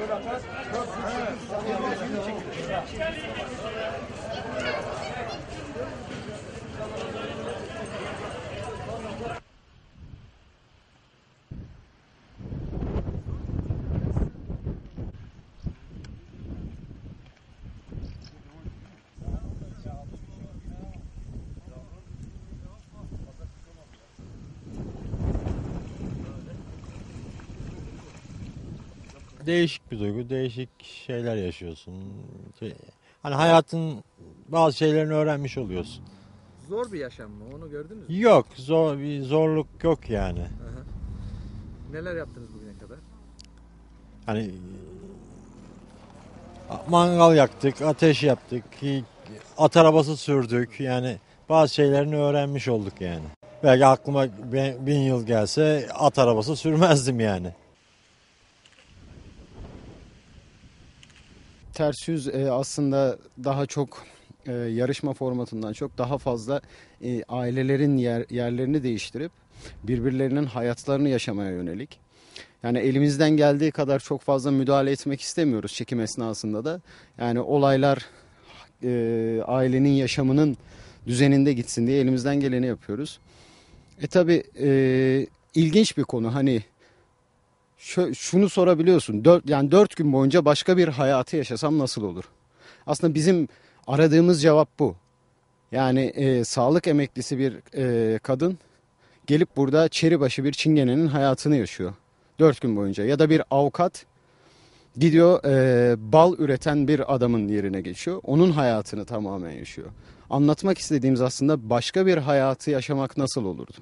Böyle atar. 4, 3, 8, 10, 20 çekilir. Değişik bir duygu, değişik şeyler yaşıyorsun. Şey, Hani hayatın bazı şeylerini öğrenmiş oluyorsun. Zor bir yaşam mı? Onu gördünüz mü? Yok, zor, bir zorluk yok yani. Aha. Neler yaptınız bugüne kadar? Hani mangal yaktık, ateş yaptık, at arabası sürdük. Yani bazı şeylerini öğrenmiş olduk yani. Belki aklıma bin yıl gelse at arabası sürmezdim yani. Ters yüz e, aslında daha çok e, yarışma formatından çok daha fazla e, ailelerin yer, yerlerini değiştirip birbirlerinin hayatlarını yaşamaya yönelik. Yani elimizden geldiği kadar çok fazla müdahale etmek istemiyoruz çekim esnasında da. Yani olaylar e, ailenin yaşamının düzeninde gitsin diye elimizden geleni yapıyoruz. E tabi ilginç bir konu hani şunu sorabiliyorsun. Dört, yani dört gün boyunca başka bir hayatı yaşasam nasıl olur? Aslında bizim aradığımız cevap bu. Yani e, sağlık emeklisi bir e, kadın gelip burada çeribaşı bir çingenenin hayatını yaşıyor. Dört gün boyunca. Ya da bir avukat gidiyor e, bal üreten bir adamın yerine geçiyor. Onun hayatını tamamen yaşıyor. Anlatmak istediğimiz aslında başka bir hayatı yaşamak nasıl olurdu?